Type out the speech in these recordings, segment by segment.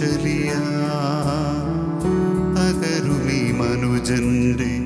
കുശലിയ അകരുളി മനുജന്റെ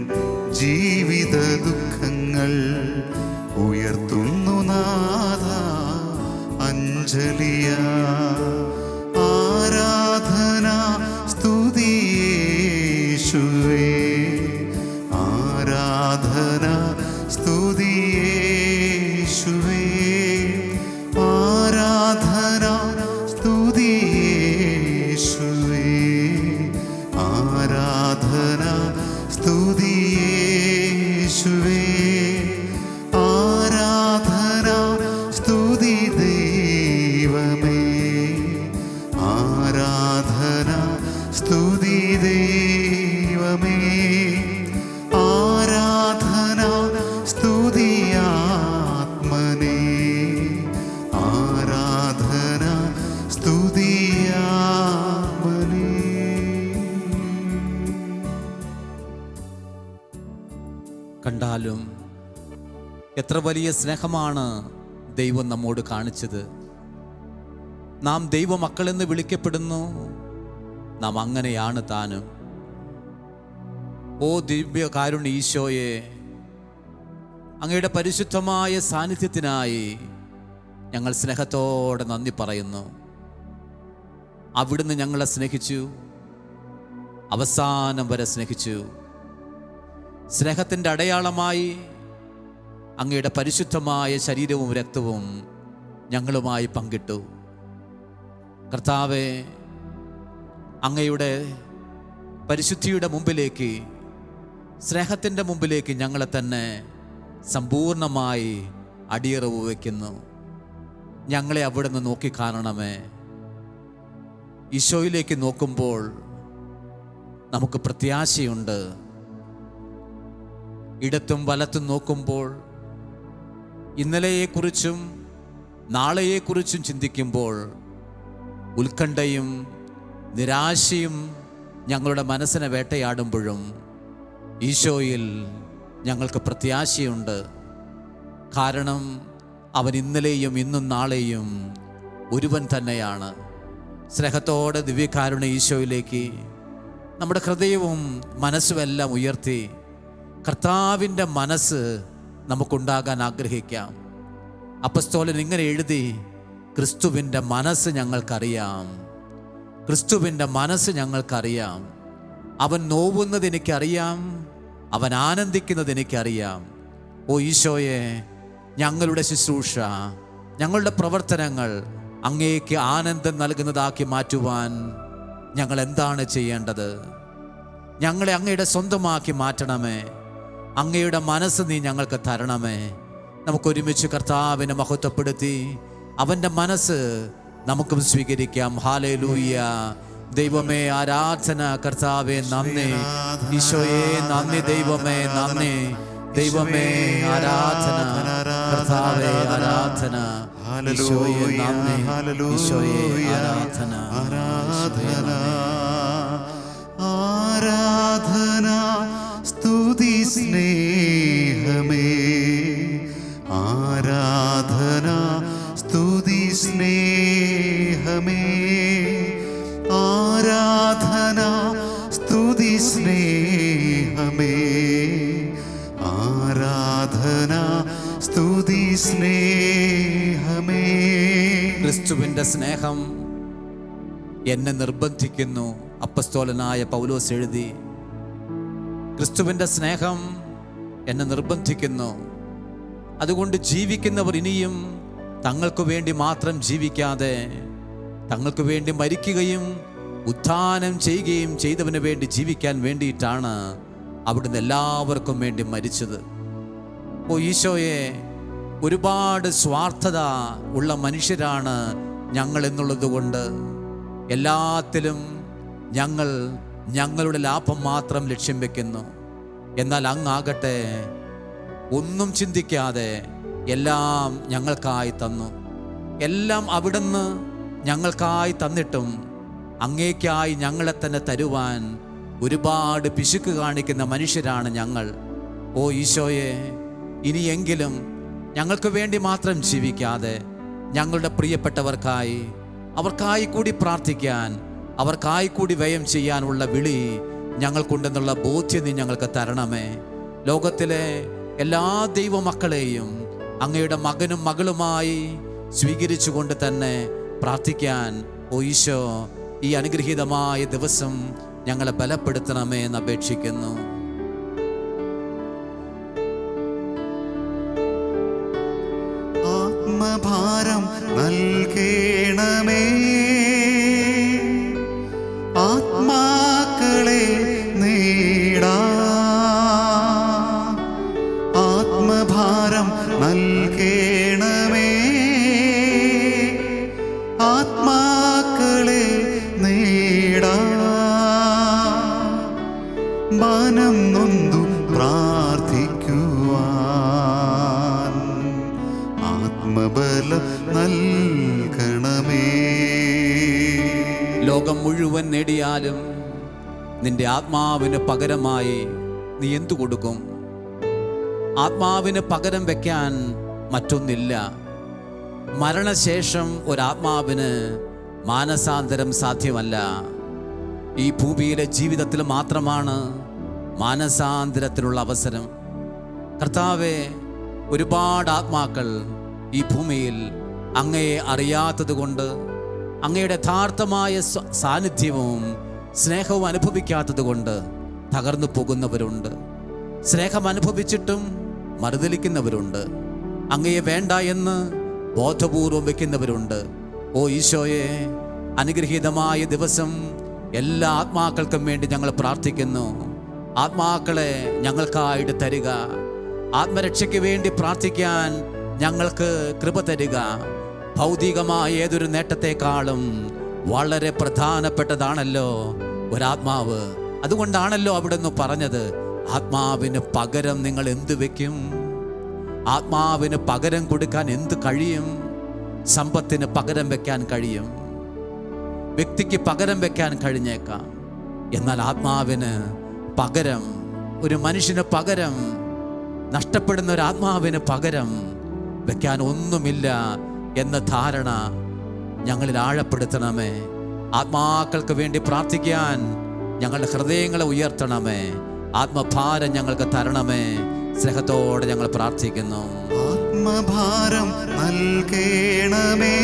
എത്ര വലിയ സ്നേഹമാണ് ദൈവം നമ്മോട് കാണിച്ചത്. നാം ദൈവമക്കളെന്ന് വിളിക്കപ്പെടുന്നു. നാം അങ്ങനെയാണ് താനും. ഓ ദിവ്യ കാരുണ്യ ഈശോയെ അങ്ങയുടെ പരിശുദ്ധമായ സാന്നിധ്യത്തിനായി ഞങ്ങൾ സ്നേഹത്തോടെ നന്ദി പറയുന്നു. അവിടുന്ന് ഞങ്ങളെ സ്നേഹിച്ചു. അവസാനം വരെ സ്നേഹിച്ചു. സ്നേഹത്തിന്റെ അടയാളമായി അങ്ങയുടെ പരിശുദ്ധമായ ശരീരവും രക്തവും ഞങ്ങളുമായി പങ്കിട്ടു. കർത്താവെ അങ്ങയുടെ പരിശുദ്ധിയുടെ മുമ്പിലേക്ക് സ്നേഹത്തിന്റെ മുമ്പിലേക്ക് ഞങ്ങളെ തന്നെ സമ്പൂർണമായി അടിയറവ് വയ്ക്കുന്നു. ഞങ്ങളെ അവിടെ നിന്ന് നോക്കിക്കാണണമേ ഈശോയിലേക്ക് നോക്കുമ്പോൾ നമുക്ക് പ്രത്യാശയുണ്ട്. ഇടത്തും വലത്തും നോക്കുമ്പോൾ ഇന്നലെയെക്കുറിച്ചും നാളെയെക്കുറിച്ചും ചിന്തിക്കുമ്പോൾ ഉത്കണ്ഠയും നിരാശയും ഞങ്ങളുടെ മനസ്സിനെ വേട്ടയാടുമ്പോഴും ഈശോയിൽ ഞങ്ങൾക്ക് പ്രത്യാശയുണ്ട്. കാരണം അവൻ ഇന്നലെയും ഇന്നും നാളെയും ഒരുവൻ തന്നെയാണ്. സ്നേഹത്തോടെ ദിവ്യകാരുണ്യ ഈശോയിലേക്ക് നമ്മുടെ ഹൃദയവും മനസ്സുമെല്ലാം ഉയർത്തി കർത്താവിന്റെ മനസ്സ് നമുക്കുണ്ടാകാൻ ആഗ്രഹിക്കാം. അപ്പസ്തോലൻ ഇങ്ങനെ എഴുതി ക്രിസ്തുവിന്റെ മനസ്സ് ഞങ്ങൾക്കറിയാം. ക്രിസ്തുവിന്റെ മനസ്സ് ഞങ്ങൾക്കറിയാം. അവൻ നോവുന്നത് എനിക്കറിയാം. അവൻ ആനന്ദിക്കുന്നത് എനിക്കറിയാം. ഓ ഈശോയെ ഞങ്ങളുടെ ശുശ്രൂഷ ഞങ്ങളുടെ പ്രവർത്തനങ്ങൾ അങ്ങേക്ക് ആനന്ദം നൽകുന്നതാക്കി മാറ്റുവാൻ ഞങ്ങൾ എന്താണ് ചെയ്യേണ്ടത്? ഞങ്ങളെ അങ്ങയുടെ സ്വന്തമാക്കി മാറ്റണമേ. അങ്ങയുടെ മനസ്സ് നീ ഞങ്ങൾക്ക് തരണമേ. നമുക്കൊരുമിച്ച് കർത്താവിനെ മഹത്വപ്പെടുത്തി അവന്റെ മനസ്സ് നമുക്കും സ്വീകരിക്കാം. ഹാലേ ലൂയ്യ ദൈവമേ ആരാധന കർത്താവെ നന്ദി. ഈശോയെ നന്ദി ദൈവമേ നന്ദി. ദൈവമേ ആരാധന കർത്താവേ ആരാധന. ഈശോയെ നന്ദി. ഈശോയെ ആരാധന. ആരാധന ആരാധന. സ്തുതി സ്നേഹമേ. ആരാധന സ്തുതി സ്നേഹമേ. ആരാധന സ്തുതി സ്നേഹമേ. ആരാധന സ്തുതി സ്നേഹമേ. ക്രിസ്തുവിന്റെ സ്നേഹം എന്നെ നിർബന്ധിക്കുന്നു. അപ്പസ്തോലനായ പൗലോസ് എഴുതി ക്രിസ്തുവിന്റെ സ്നേഹം എന്നെ നിർബന്ധിക്കുന്നു. അതുകൊണ്ട് ജീവിക്കുന്നവർ ഇനിയും തങ്ങൾക്ക് വേണ്ടി മാത്രം ജീവിക്കാതെ തങ്ങൾക്ക് വേണ്ടി മരിക്കുകയും ഉത്ഥാനം ചെയ്യുകയും ചെയ്തവന് വേണ്ടി ജീവിക്കാൻ വേണ്ടിയിട്ടാണ് അവിടുന്ന് എല്ലാവർക്കും വേണ്ടി മരിച്ചത്. ഓ ഈശോയെ ഒരുപാട് സ്വാർത്ഥത ഉള്ള മനുഷ്യരാണ് ഞങ്ങൾ എന്നുള്ളത് കൊണ്ട് എല്ലാത്തിലും ഞങ്ങൾ ഞങ്ങളുടെ ലാഭം മാത്രം ലക്ഷ്യം വെക്കുന്നു. എന്നാൽ അങ്ങാകട്ടെ ഒന്നും ചിന്തിക്കാതെ എല്ലാം ഞങ്ങൾക്കായി തന്നു. എല്ലാം അവിടുന്ന് ഞങ്ങൾക്കായി തന്നിട്ടും അങ്ങേക്കായി ഞങ്ങളെ തന്നെ തരുവാൻ ഒരുപാട് പിശുക്ക് കാണിക്കുന്ന മനുഷ്യരാണ് ഞങ്ങൾ. ഓ ഈശോയെ ഇനിയെങ്കിലും ഞങ്ങൾക്ക് വേണ്ടി മാത്രം ജീവിക്കാതെ ഞങ്ങളുടെ പ്രിയപ്പെട്ടവർക്കായി അവർക്കായി കൂടി പ്രാർത്ഥിക്കാൻ അവർക്കായി കൂടി വ്യയം ചെയ്യാനുള്ള വിളി ഞങ്ങൾക്കുണ്ടെന്നുള്ള ബോധ്യം നീ ഞങ്ങൾക്ക് തരണമേ. ലോകത്തിലെ എല്ലാ ദൈവമക്കളെയും അങ്ങയുടെ മകനും മകളുമായി സ്വീകരിച്ചു കൊണ്ട് തന്നെ പ്രാർത്ഥിക്കാൻ ഓ ഈ അനുഗ്രഹീതമായ ദിവസം ഞങ്ങളെ ബലപ്പെടുത്തണമേ എന്ന് അപേക്ഷിക്കുന്നു. ആത്മഭാരം നൽകേണമേ. ആത്മാവിന് പകരമായി നീ എന്തു കൊടുക്കും? ആത്മാവിന് പകരം വെക്കാൻ മറ്റൊന്നില്ല. മരണശേഷം ഒരാത്മാവിന് മാനസാന്തരം സാധ്യമല്ല. ഈ ഭൂമിയിലെ ജീവിതത്തിൽ മാത്രമാണ് മാനസാന്തരത്തിനുള്ള അവസരം. കർത്താവെ ഒരുപാട് ആത്മാക്കൾ ഈ ഭൂമിയിൽ അങ്ങയെ അറിയാത്തത് കൊണ്ട് അങ്ങയുടെ യഥാർത്ഥമായ സാന്നിധ്യവും സ്നേഹവും അനുഭവിക്കാത്തത് കൊണ്ട് തകർന്നു പോകുന്നവരുണ്ട്. സ്നേഹം അനുഭവിച്ചിട്ടും മറുതലിക്കുന്നവരുണ്ട്. അങ്ങയെ വേണ്ട എന്ന് ബോധപൂർവം വെക്കുന്നവരുണ്ട്. ഓ ഈശോയെ അനുഗ്രഹീതമായ ദിവസം എല്ലാ ആത്മാക്കൾക്കും വേണ്ടി ഞങ്ങൾ പ്രാർത്ഥിക്കുന്നു. ആത്മാക്കളെ ഞങ്ങൾക്കായിട്ട് തരിക. ആത്മരക്ഷയ്ക്ക് വേണ്ടി പ്രാർത്ഥിക്കാൻ ഞങ്ങൾക്ക് കൃപ തരിക. ഭൗതികമായ ഏതൊരു നേട്ടത്തെക്കാളും വളരെ പ്രധാനപ്പെട്ടതാണല്ലോ ഒരാത്മാവ്. അതുകൊണ്ടാണല്ലോ അവിടുന്ന് പറഞ്ഞത് ആത്മാവിന് പകരം നിങ്ങൾ എന്ത് വെക്കും? ആത്മാവിന് പകരം കൊടുക്കാൻ എന്ത് കഴിയും? സമ്പത്തിന് പകരം വെക്കാൻ കഴിയും? വ്യക്തിക്ക് പകരം വെക്കാൻ കഴിഞ്ഞേക്കാം. എന്നാൽ ആത്മാവിന് പകരം ഒരു മനുഷ്യന് പകരം നഷ്ടപ്പെടുന്ന ഒരു ആത്മാവിന് പകരം വെക്കാൻ ഒന്നുമില്ല എന്ന ധാരണ ഞങ്ങളിൽ ആഴപ്പെടുത്തണമേ. ആത്മാക്കൾക്ക് വേണ്ടി പ്രാർത്ഥിക്കാൻ ഞങ്ങളുടെ ഹൃദയങ്ങളെ ഉയർത്തണമേ. ആത്മഭാരം ഞങ്ങൾക്ക് തരണമേ. സ്നേഹത്തോടെ ഞങ്ങൾ പ്രാർത്ഥിക്കുന്നു. ആത്മഭാരം നൽകേണമേ.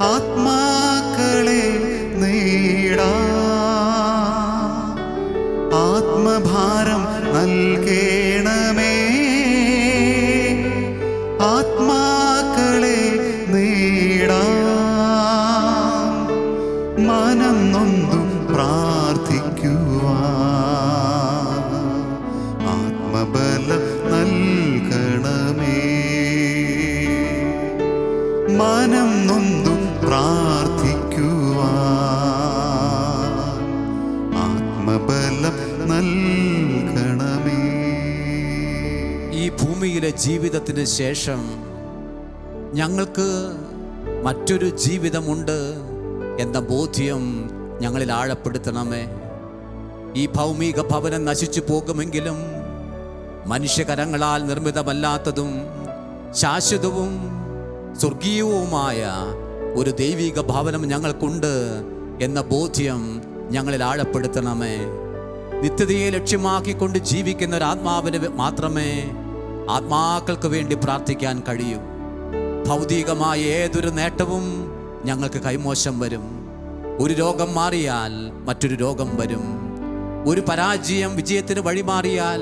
ആത്മാക്കളെ ഭൂമിയിലെ ജീവിതത്തിന് ശേഷം ഞങ്ങൾക്ക് മറ്റൊരു ജീവിതമുണ്ട് എന്ന ബോധ്യം ഞങ്ങളിൽ ആഴപ്പെടുത്തണമേ. ഈ ഭൗമിക ഭവനം നശിച്ചു പോകുമെങ്കിലും മനുഷ്യകരങ്ങളാൽ നിർമ്മിതമല്ലാത്തതും ശാശ്വതവും സ്വർഗീയവുമായ ഒരു ദൈവിക ഭവനം ഞങ്ങൾക്കുണ്ട് എന്ന ബോധ്യം ഞങ്ങളിൽ ആഴപ്പെടുത്തണമേ. നിത്യതയെ ലക്ഷ്യമാക്കിക്കൊണ്ട് ജീവിക്കുന്ന ഒരു ആത്മാവിന് മാത്രമേ ആത്മാക്കൾക്ക് വേണ്ടി പ്രാർത്ഥിക്കാൻ കഴിയും. ഭൗതികമായ ഏതൊരു നേട്ടവും ഞങ്ങൾക്ക് കൈമോശം വരും. ഒരു രോഗം മാറിയാൽ മറ്റൊരു രോഗം വരും. ഒരു പരാജയം വിജയത്തിന് വഴിമാറിയാൽ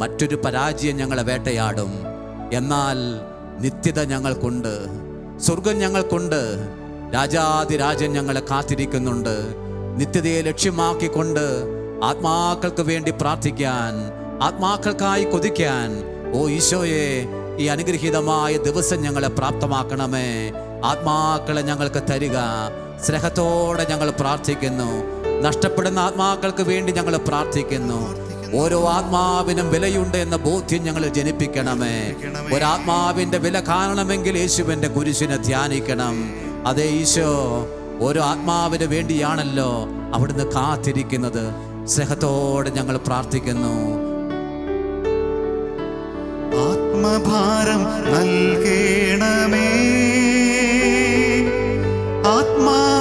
മറ്റൊരു പരാജയം ഞങ്ങളെ വേട്ടയാടും. എന്നാൽ നിത്യത ഞങ്ങൾക്കുണ്ട്. സ്വർഗം ഞങ്ങൾക്കുണ്ട്. രാജാതിരാജൻ ഞങ്ങളെ കാത്തിരിക്കുന്നുണ്ട്. നിത്യതയെ ലക്ഷ്യമാക്കിക്കൊണ്ട് ആത്മാക്കൾക്ക് വേണ്ടി പ്രാർത്ഥിക്കാൻ ആത്മാക്കൾക്കായി കൊതിക്കാൻ ഓ ഈശോയെ ഈ അനുഗ്രഹീതമായ ദിവസം ഞങ്ങളെ പ്രാപ്തമാക്കണമേ. ആത്മാക്കളെ ഞങ്ങൾക്ക് തരിക. സ്നേഹത്തോടെ ഞങ്ങൾ പ്രാർത്ഥിക്കുന്നു. നഷ്ടപ്പെടുന്ന ആത്മാക്കൾക്ക് വേണ്ടി ഞങ്ങൾ പ്രാർത്ഥിക്കുന്നു. ഓരോ ആത്മാവിനും വിലയുണ്ട് എന്ന ബോധ്യം ഞങ്ങൾ ജനിപ്പിക്കണമേ. ഒരാത്മാവിന്റെ വില കാണണമെങ്കിൽ യേശുവിന്റെ കുരിശിനെ ധ്യാനിക്കണം. അതേ ഈശോ ഓരോ ആത്മാവിന് വേണ്ടിയാണല്ലോ അവിടുന്ന് കാത്തിരിക്കുന്നത്. സ്നേഹത്തോടെ ഞങ്ങൾ പ്രാർത്ഥിക്കുന്നു. ആത്മഭാരം നൽകേണമേ. ആത്മാക്കളെ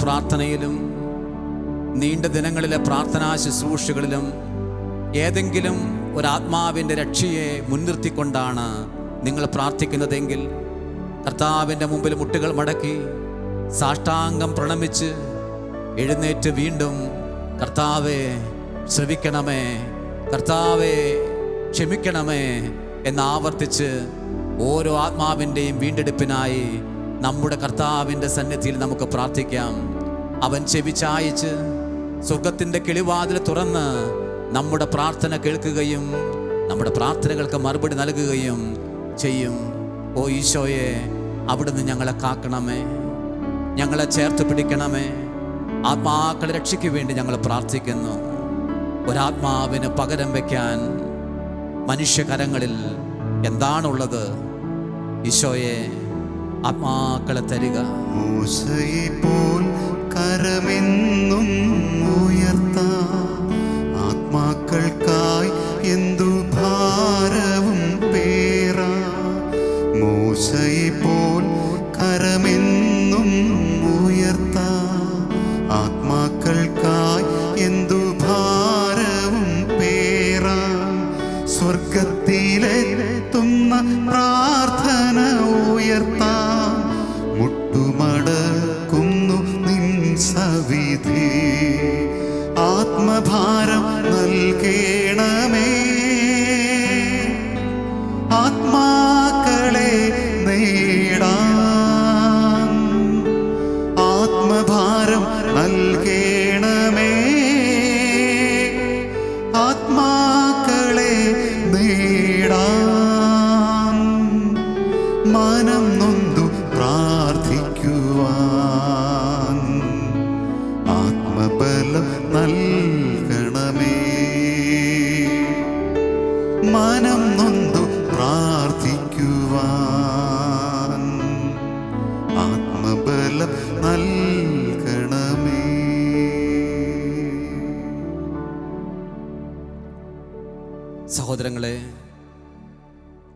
പ്രാർത്ഥനയിലും നീണ്ട ദിനങ്ങളിലെ പ്രാർത്ഥനാ ശുശ്രൂഷകളിലും ഏതെങ്കിലും ഒരാത്മാവിന്റെ രക്ഷയെ മുൻനിർത്തിക്കൊണ്ടാണ് നിങ്ങൾ പ്രാർത്ഥിക്കുന്നതെങ്കിൽ കർത്താവിന്റെ മുമ്പിൽ മുട്ടുകൾ മടക്കി സാഷ്ടാംഗം പ്രണമിച്ച് എഴുന്നേറ്റ് വീണ്ടും കർത്താവെ ശ്രവിക്കണമേ കർത്താവെ ക്ഷമിക്കണമേ എന്നാവർത്തിച്ച് ഓരോ ആത്മാവിന്റെയും വീണ്ടെടുപ്പിനായി നമ്മുടെ കർത്താവിന്റെ സന്നിധിയിൽ നമുക്ക് പ്രാർത്ഥിക്കാം. അവൻ ചെവിച്ചായച്ച് സ്വർഗത്തിന്റെ കിളിവാതിൽ തുറന്ന് നമ്മുടെ പ്രാർത്ഥന കേൾക്കുകയും നമ്മുടെ പ്രാർത്ഥനകൾക്ക് മറുപടി നൽകുകയും ചെയ്യും. ഓ ഈശോയെ അവിടുന്ന് ഞങ്ങളെ കാക്കണമേ. ഞങ്ങളെ ചേർത്ത് പിടിക്കണമേ. ആത്മാക്കളെ രക്ഷയ്ക്ക് വേണ്ടി ഞങ്ങൾ പ്രാർത്ഥിക്കുന്നു. ഒരാത്മാവിന് പകരം വയ്ക്കാൻ മനുഷ്യകരങ്ങളിൽ എന്താണുള്ളത്? ഈശോയെ ആത്മാക്കളെ തരിക. പോൽ കരമെന്നും ഉയർത്ത. ആത്മാക്കൾക്കായി എന്തു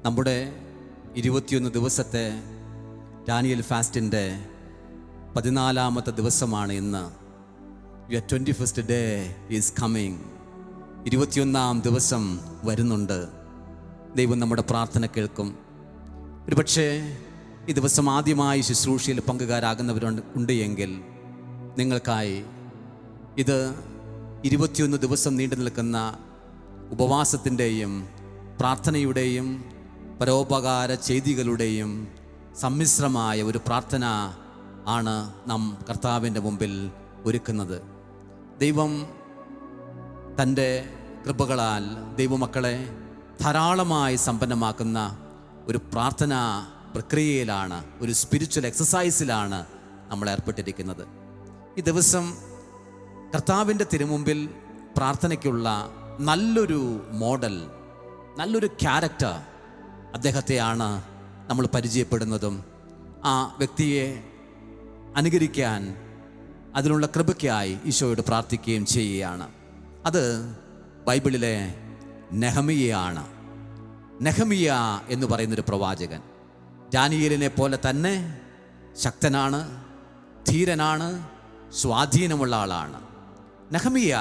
നമ്മുടെ ഇരുപത്തിയൊന്ന് ദിവസത്തെ ഡാനിയൽ ഫാസ്റ്റിന്റെ പതിനാലാമത്തെ ദിവസമാണ് ഇന്ന്. Your twenty first day is coming ഇരുപത്തിയൊന്നാം ദിവസം വരുന്നുണ്ട്. ദൈവം നമ്മുടെ പ്രാർത്ഥന കേൾക്കും. ഒരുപക്ഷേ ഈ ദിവസം ആദ്യമായി ശുശ്രൂഷയിൽ പങ്കുകാരാകുന്നവരുണ്ട് ഉണ്ട് എങ്കിൽ നിങ്ങൾക്കായി ഇത് ഇരുപത്തിയൊന്ന് ദിവസം നീണ്ടു നിൽക്കുന്ന ഉപവാസത്തിന്റെയും പ്രാർത്ഥനയുടെയും പരോപകാര ചെയ്തികളുടെയും സമ്മിശ്രമായ ഒരു പ്രാർത്ഥന ആണ് നാം കർത്താവിന്റെ മുമ്പിൽ ഒരുക്കുന്നത്. ദൈവം തന്റെ കൃപകളാൽ ദൈവമക്കളെ ധാരാളമായി സമ്പന്നമാക്കുന്ന ഒരു പ്രാർത്ഥന പ്രക്രിയയിലാണ് ഒരു സ്പിരിച്വൽ എക്സസൈസിലാണ് നമ്മൾ ഏർപ്പെട്ടിരിക്കുന്നത്. ഈ ദിവസം കർത്താവിന്റെ തിരുമുമ്പിൽ പ്രാർത്ഥനയ്ക്കുള്ള നല്ലൊരു മോഡൽ നല്ലൊരു ക്യാരക്ടർ അദ്ദേഹത്തെയാണ് നമ്മൾ പരിചയപ്പെടുന്നതും ആ വ്യക്തിയെ അനുകരിക്കാൻ അതിനുള്ള കൃപയ്ക്കായി ഈശോയോട് പ്രാർത്ഥിക്കുകയും ചെയ്യുകയാണ്. അത് ബൈബിളിലെ നെഹമിയയാണ്. നെഹമിയ എന്ന് പറയുന്നൊരു പ്രവാചകൻ. ഡാനിയലിനെ പോലെ തന്നെ ശക്തനാണ് ധീരനാണ് സ്വാധീനമുള്ള ആളാണ്. നെഹമിയ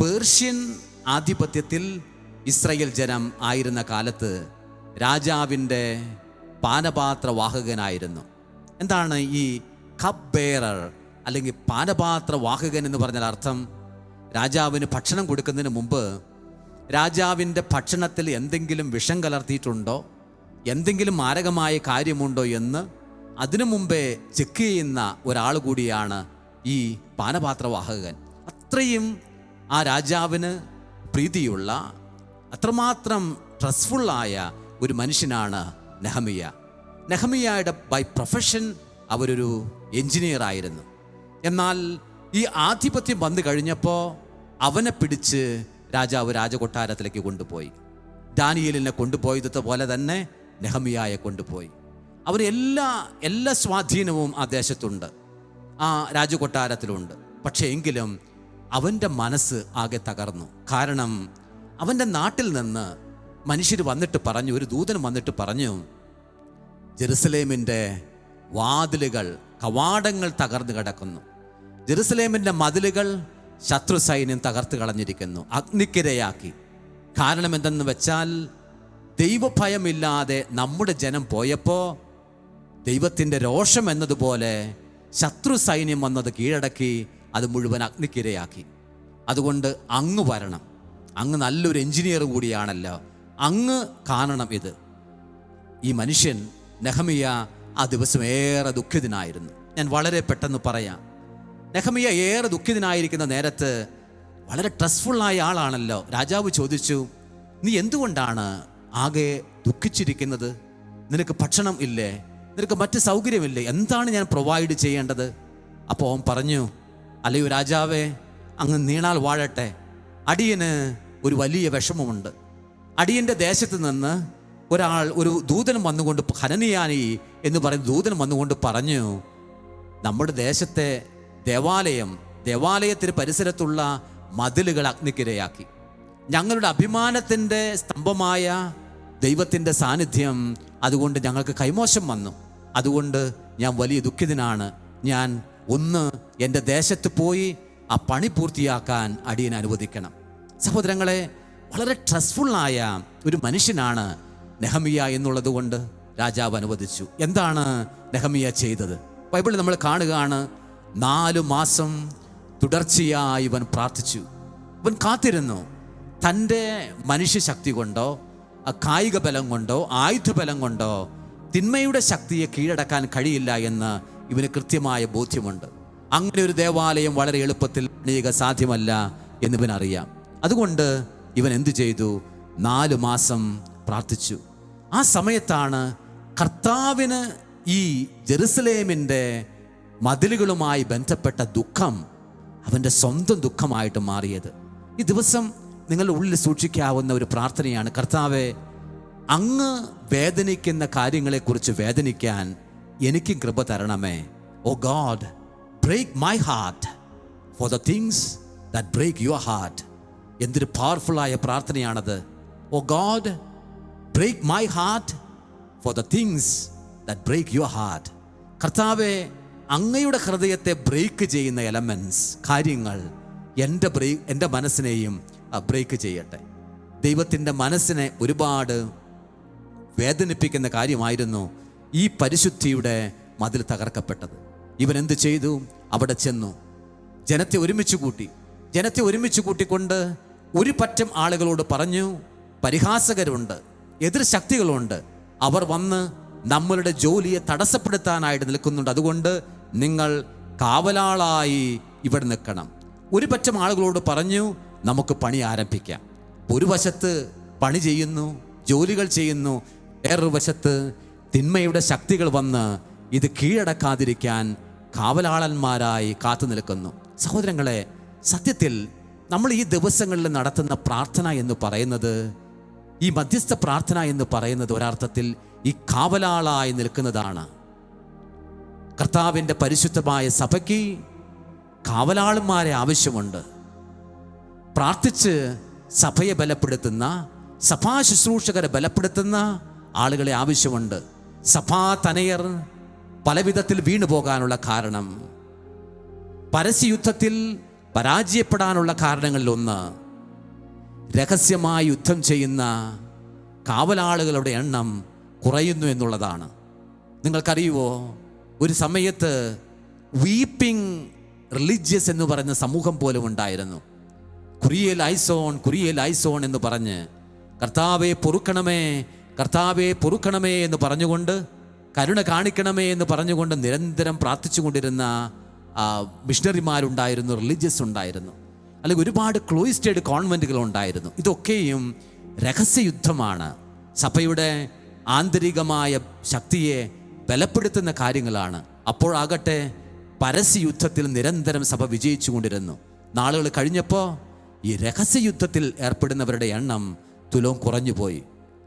പേർഷ്യൻ ആധിപത്യത്തിൽ ഇസ്രയേൽ ജനം ആയിരുന്ന കാലത്ത് രാജാവിന്റെ പാനപാത്രവാഹകനായിരുന്നു. എന്താണ് ഈ കപ്പ് ബേറർ അല്ലെങ്കിൽ പാനപാത്രവാഹകൻ എന്ന് പറഞ്ഞാൽ അർത്ഥം? രാജാവിന് ഭക്ഷണം കൊടുക്കുന്നതിന് മുമ്പ് രാജാവിന്റെ ഭക്ഷണത്തിൽ എന്തെങ്കിലും വിഷം കലർത്തിയിട്ടുണ്ടോ? എന്തെങ്കിലും മാരകമായ കാര്യമുണ്ടോ എന്ന് അതിനു മുമ്പേ ചെക്ക് ചെയ്യുന്ന ഒരാൾ കൂടിയാണ് ഈ പാനപാത്രവാഹകൻ. അത്രയും ആ രാജാവിന് പ്രീതിയുള്ള അത്രമാത്രം ട്രസ്ഫുള്ളായ ഒരു മനുഷ്യനാണ് നെഹമിയ. നെഹമിയയുടെ ബൈ പ്രൊഫഷൻ അവരൊരു എഞ്ചിനീയർ ആയിരുന്നു. എന്നാൽ ഈ ആധിപത്യം വന്നു കഴിഞ്ഞപ്പോൾ അവനെ പിടിച്ച് രാജാവ് രാജകൊട്ടാരത്തിലേക്ക് കൊണ്ടുപോയി. ദാനിയേലിനെ കൊണ്ടുപോയതുപോലെ പോലെ തന്നെ നെഹമിയായെ കൊണ്ടുപോയി. അവർ എല്ലാ എല്ലാ സ്വാധീനവും ആ ദേശത്തുണ്ട്. ആ രാജകൊട്ടാരത്തിലുണ്ട്. പക്ഷേ എങ്കിലും അവന്റെ മനസ്സ് ആകെ തകർന്നു. കാരണം അവന്റെ നാട്ടിൽ നിന്ന് മനുഷ്യർ വന്നിട്ട് പറഞ്ഞു ഒരു ദൂതൻ വന്നിട്ട് പറഞ്ഞു ജെറുസലേമിന്റെ വാതിലുകൾ കവാടങ്ങൾ തകർന്നു കിടക്കുന്നു. ജെറുസലേമിന്റെ മതിലുകൾ ശത്രു സൈന്യം തകർത്ത് കളഞ്ഞിരിക്കുന്നു. അഗ്നിക്കിരയാക്കി. കാരണം എന്തെന്ന് വെച്ചാൽ ദൈവഭയമില്ലാതെ നമ്മുടെ ജനം പോയപ്പോൾ ദൈവത്തിന്റെ രോഷം എന്നതുപോലെ ശത്രു സൈന്യം വന്നത് കീഴടക്കി അത് മുഴുവൻ അഗ്നിക്കിരയാക്കി. അതുകൊണ്ട് അങ്ങ് വരണം. അങ്ങ് നല്ലൊരു എഞ്ചിനീയർ കൂടിയാണല്ലോ. അങ്ങ് കാണണം ഇത്. ഈ മനുഷ്യൻ നെഹമിയ ആ ദിവസം ഏറെ ദുഃഖിതനായിരുന്നു. ഞാൻ വളരെ പെട്ടെന്ന് പറയാം. നെഹമിയ ഏറെ ദുഃഖിതനായിരിക്കുന്ന നേരത്ത് വളരെ ട്രസ്ഫുള്ളായ ആളാണല്ലോ. രാജാവ് ചോദിച്ചു നീ എന്തുകൊണ്ടാണ് ആകെ ദുഃഖിച്ചിരിക്കുന്നത്? നിനക്ക് ഭക്ഷണം ഇല്ലേ? നിനക്ക് മറ്റ് സൗകര്യമില്ലേ? എന്താണ് ഞാൻ പ്രൊവൈഡ് ചെയ്യേണ്ടത്? അപ്പോൾ അവൻ പറഞ്ഞു അല്ലയോ രാജാവേ അങ്ങ് നീണാൽ വാഴട്ടെ. അടിയന് ഒരു വലിയ വിഷമമുണ്ട്. അടിയന്റെ ദേശത്ത് നിന്ന് ഒരാൾ ഒരു ദൂതൻ വന്നുകൊണ്ട് ഹനനിയാനി എന്ന് പറയുന്ന ദൂതൻ വന്നുകൊണ്ട് പറഞ്ഞു നമ്മുടെ ദേശത്തെ ദേവാലയം ദേവാലയത്തിന് പരിസരത്തുള്ള മതിലുകൾ അഗ്നിക്കിരയാക്കി. ഞങ്ങളുടെ അഭിമാനത്തിന്റെ സ്തംഭമായ ദൈവത്തിന്റെ സാന്നിധ്യം അതുകൊണ്ട് ഞങ്ങൾക്ക് കൈമോശം വന്നു. അതുകൊണ്ട് ഞാൻ വലിയ ദുഃഖിതനാണ്. ഞാൻ ഒന്ന് എന്റെ ദേശത്ത് പോയി ആ പണി പൂർത്തിയാക്കാൻ അടിയൻ അനുവദിക്കണം. സഹോദരങ്ങളെ വളരെ ട്രസ്റ്റ്ഫുള്ളായ ഒരു മനുഷ്യനാണ് നെഹമിയ എന്നുള്ളത് കൊണ്ട് രാജാവ് അനുവദിച്ചു. എന്താണ് നെഹമിയ ചെയ്തത്? ബൈബിളിൽ നമ്മൾ കാണുകയാണ് നാലു മാസം തുടർച്ചയായി ഇവൻ പ്രാർത്ഥിച്ചു. ഇവൻ കാത്തിരുന്നു. തന്റെ മനുഷ്യശക്തി കൊണ്ടോ കായിക ബലം കൊണ്ടോ ആയുധബലം കൊണ്ടോ തിന്മയുടെ ശക്തിയെ കീഴടക്കാൻ കഴിയില്ല എന്ന് ഇവന് കൃത്യമായ ബോധ്യമുണ്ട്. അങ്ങനെ ഒരു ദേവാലയം വളരെ എളുപ്പത്തിൽ പണിയുക സാധ്യമല്ല എന്നിവനറിയാം അതുകൊണ്ട് ഇവൻ എന്തു ചെയ്തു? നാല് മാസം പ്രാർത്ഥിച്ചു. ആ സമയത്താണ് കർത്താവിന് ഈ ജെറുസലേമിന്റെ മതിലുകളുമായി ബന്ധപ്പെട്ട ദുഃഖം അവന്റെ സ്വന്തം ദുഃഖമായിട്ട് മാറിയത്. ഈ ദിവസം നിങ്ങളുടെ ഉള്ളിൽ സൂക്ഷിക്കാവുന്ന ഒരു പ്രാർത്ഥനയാണ് കർത്താവെ അങ്ങ് വേദനിക്കുന്ന കാര്യങ്ങളെക്കുറിച്ച് വേദനിക്കാൻ എനിക്കും കൃപ തരണമേ. ഓ God break my heart for the things that break your heart. എന്തൊരു പവർഫുള്ളായ പ്രാർത്ഥനയാണത്. ഓ God break my heart for the things that break your heart കർത്താവെ അങ്ങയുടെ ഹൃദയത്തെ ബ്രേക്ക് ചെയ്യുന്ന എലമെൻസ് കാര്യങ്ങൾ എന്റെ ബ്രേക്ക് എന്റെ മനസ്സിനെയും ബ്രേക്ക് ചെയ്യട്ടെ. ദൈവത്തിന്റെ മനസ്സിനെ ഒരുപാട് വേദനിപ്പിക്കുന്ന കാര്യമായിരുന്നു ഈ പരിശുദ്ധിയുടെ മതിൽ തകർക്കപ്പെട്ടത്. ഇവൻ എന്ത് ചെയ്തു? അവിടെ ചെന്നു. ജനത്തെ ഒരുമിച്ച് കൂട്ടി. ജനത്തെ ഒരുമിച്ച് കൂട്ടിക്കൊണ്ട് ഒരു പറ്റം ആളുകളോട് പറഞ്ഞു പരിഹാസകരുണ്ട് എതിർ ശക്തികളുണ്ട് അവർ വന്ന് നമ്മളുടെ ജോലിയെ തടസ്സപ്പെടുത്താനായിട്ട് നിൽക്കുന്നുണ്ട്. അതുകൊണ്ട് നിങ്ങൾ കാവലാളായി ഇവിടെ നിൽക്കണം. ഒരു പറ്റം ആളുകളോട് പറഞ്ഞു നമുക്ക് പണി ആരംഭിക്കാം. ഒരു വശത്ത് പണി ചെയ്യുന്നു ജോലികൾ ചെയ്യുന്നു വേറൊരു വശത്ത് തിന്മയുടെ ശക്തികൾ വന്ന് ഇത് കീഴടക്കാതിരിക്കാൻ കാവലാളന്മാരായി കാത്തു നിൽക്കുന്നു. സഹോദരങ്ങളെ സത്യത്തിൽ നമ്മൾ ഈ ദിവസങ്ങളിൽ നടത്തുന്ന പ്രാർത്ഥന എന്ന് പറയുന്നത് ഈ മധ്യസ്ഥ പ്രാർത്ഥന എന്ന് പറയുന്നത് ഒരർത്ഥത്തിൽ ഈ കാവലാളായി നിൽക്കുന്നതാണ്. കർത്താവിന്റെ പരിശുദ്ധമായ സഭയ്ക്ക് കാവലാളന്മാരെ ആവശ്യമുണ്ട്. പ്രാർത്ഥിച്ച് സഭയെ ബലപ്പെടുത്തുന്ന സഭാ ശുശ്രൂഷകരെ ബലപ്പെടുത്തുന്ന ആളുകളെ ആവശ്യമുണ്ട്. സഭാ തനയർ പലവിധത്തിൽ വീണുപോകാനുള്ള കാരണം. പരസ്യയുദ്ധത്തിൽ പരാജയപ്പെടാനുള്ള കാരണങ്ങളിലൊന്ന് രഹസ്യമായി യുദ്ധം ചെയ്യുന്ന കാവലാളുകളുടെ എണ്ണം കുറയുന്നു എന്നുള്ളതാണ്. നിങ്ങൾക്കറിയുവോ? ഒരു സമയത്ത് വീപ്പിംഗ് റിലീജിയസ് എന്ന് പറയുന്ന സമൂഹം പോലും ഉണ്ടായിരുന്നു. കുരിയേൽ ഐസോൺ കുരിയേൽ ഐസോൺ എന്ന് പറഞ്ഞ് കർത്താവെ പൊറുക്കണമേ കർത്താവെ പൊറുക്കണമേ എന്ന് പറഞ്ഞുകൊണ്ട് കരുണ കാണിക്കണമേ എന്ന് പറഞ്ഞുകൊണ്ട് നിരന്തരം പ്രാർത്ഥിച്ചു കൊണ്ടിരുന്ന മിഷണറിമാരുണ്ടായിരുന്നു റിലീജിയസ് ഉണ്ടായിരുന്നു. അല്ലെങ്കിൽ ഒരുപാട് ക്ലോയിസ്റ്റേഡ് കോൺവെന്റുകൾ ഉണ്ടായിരുന്നു. ഇതൊക്കെയും രഹസ്യയുദ്ധമാണ്. സഭയുടെ ആന്തരികമായ ശക്തിയെ ബലപ്പെടുത്തുന്ന കാര്യങ്ങളാണ്. അപ്പോഴാകട്ടെ പരസ്യയുദ്ധത്തിൽ നിരന്തരം സഭ വിജയിച്ചു കൊണ്ടിരുന്നു. നാളുകൾ കഴിഞ്ഞപ്പോൾ ഈ രഹസ്യയുദ്ധത്തിൽ ഏർപ്പെടുന്നവരുടെ എണ്ണം തുലവും കുറഞ്ഞുപോയി.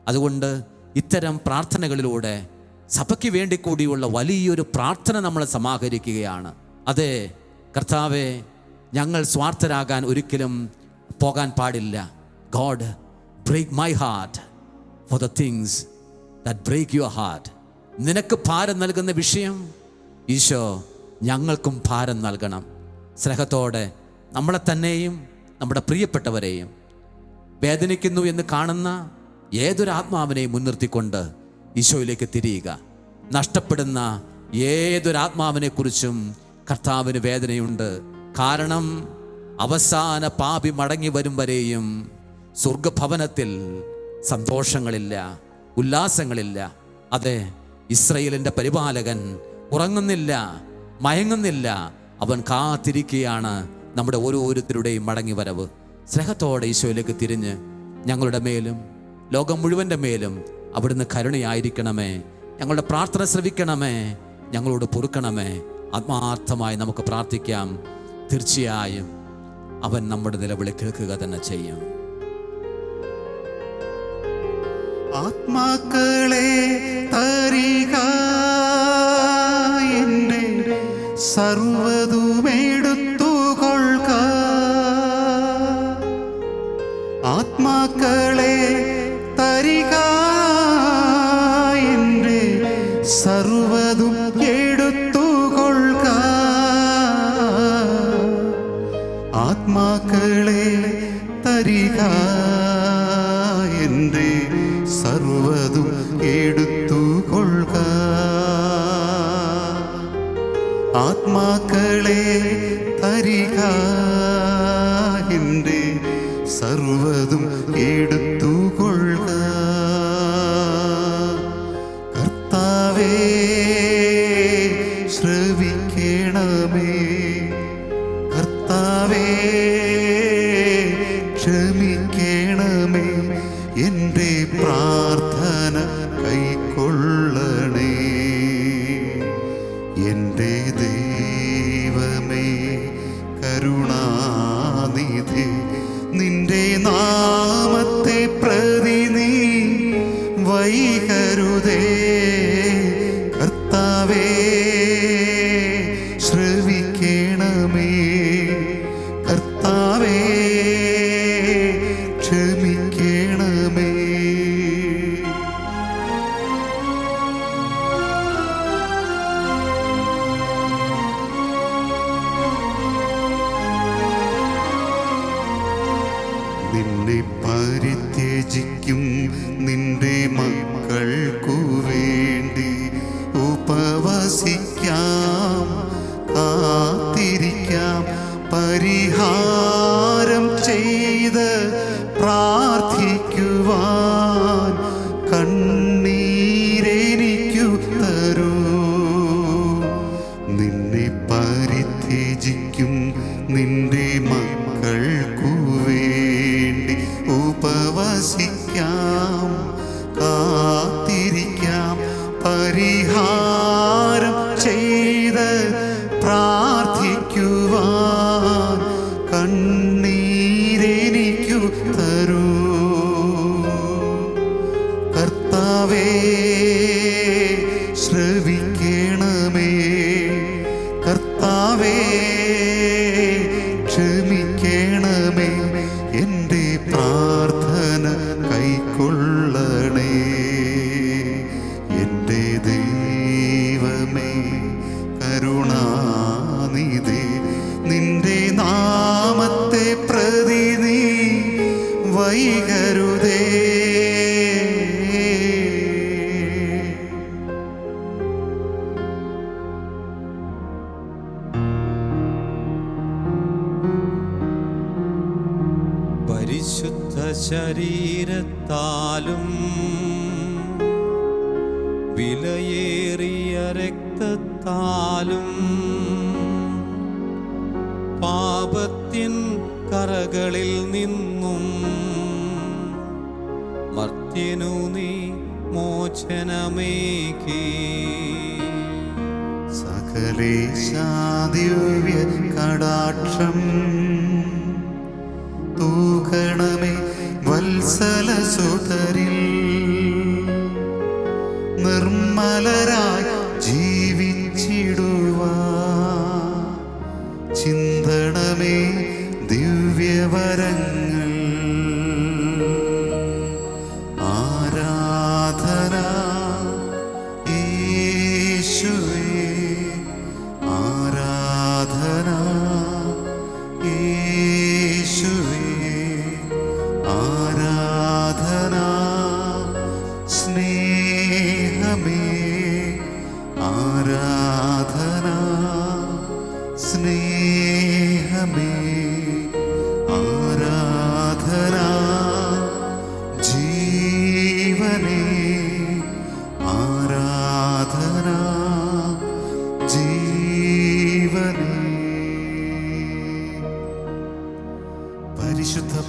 അതുകൊണ്ട് ഇത്തരം പ്രാർത്ഥനകളിലൂടെ സഭയ്ക്ക് വേണ്ടി കൂടിയുള്ള വലിയൊരു പ്രാർത്ഥന നമ്മൾ സമാഹരിക്കുകയാണ്. അതെ കർത്താവെ ഞങ്ങൾ സ്വാർത്ഥരാകാൻ ഒരിക്കലും പോകാൻ പാടില്ല. God break my heart for the things that break your heart നിനക്ക് ഭാരം നൽകുന്ന വിഷയം ഈശോ ഞങ്ങൾക്കും ഭാരം നൽകണം. സ്നേഹത്തോടെ നമ്മളെ തന്നെയും നമ്മുടെ പ്രിയപ്പെട്ടവരെയും വേദനിക്കുന്നു എന്ന് കാണുന്ന ഏതൊരു ആത്മാവിനെയും മുൻനിർത്തിക്കൊണ്ട് ഈശോയിലേക്ക് തിരിയുക. നഷ്ടപ്പെടുന്ന ഏതൊരാത്മാവിനെക്കുറിച്ചും കർത്താവിന് വേദനയുണ്ട്. കാരണം അവസാന പാപി മടങ്ങി വരും വരെയും സ്വർഗഭവനത്തിൽ സന്തോഷങ്ങളില്ല ഉല്ലാസങ്ങളില്ല. അതെ ഇസ്രയേലിന്റെ പരിപാലകൻ ഉറങ്ങുന്നില്ല മയങ്ങുന്നില്ല. അവൻ കാത്തിരിക്കുകയാണ് നമ്മുടെ ഓരോരുത്തരുടെയും മടങ്ങി വരവ് സ്നേഹത്തോടെ ഈശോയിലേക്ക് തിരിഞ്ഞ് ഞങ്ങളുടെ മേലും ലോകം മുഴുവന്റെ മേലും അവിടുന്ന് കരുണയായിരിക്കണമേ. ഞങ്ങളുടെ പ്രാർത്ഥന ശ്രവിക്കണമേ. ഞങ്ങളോട് പൊറുക്കണമേ. ആത്മാർത്ഥമായി നമുക്ക് പ്രാർത്ഥിക്കാം. തീർച്ചയായും അവൻ നമ്മുടെ നിലവിളി കേൾക്കുക തന്നെ ചെയ്യും. ആത്മാക്കളെ തരിക എന്റെ സർവതുമെടുത്തുകൊള്ളുക ആത്മാക്കളെ തരിക ശ്രവിക്കണമേ കർത്താവേ ക്ഷമിക്കണമേ. എന്റെ se കരുണാനിധി നിന്റെ നാമത്തെ പ്രതി നീ വൈകരുതേ. തൂകണമേ വത്സല സുതരിൽ. നിർമ്മലരായി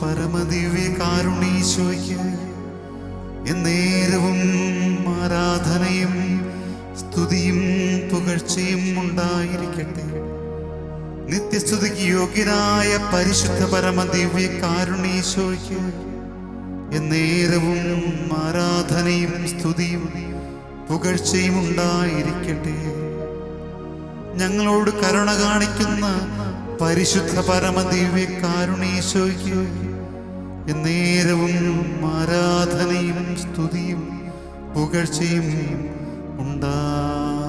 പരിശുദ്ധ പരമദിവ്യ കാരുണീശോയ്ക്ക് എന്നേരവും ആരാധനയും സ്തുതിയും പുകഴ്ചയും ഉണ്ടായിരിക്കട്ടെ. നിത്യസ്തുതിക്ക് യോഗ്യനായ പരിശുദ്ധ പരമദിവ്യ കാരുണീശോയ്ക്ക് എന്നേരവും ആരാധനയും സ്തുതിയും പുകഴ്ചയും ഉണ്ടായിരിക്കട്ടെ. ഞങ്ങളോട് കരുണ കാണിക്കുന്ന പരിശുദ്ധ പരമദിവ്യ കാരുണീശോയ്ക്ക് എന്നേരവും ആരാധനയും സ്തുതിയും പുകഴ്ചയും ഉണ്ടായിരിക്കട്ടെ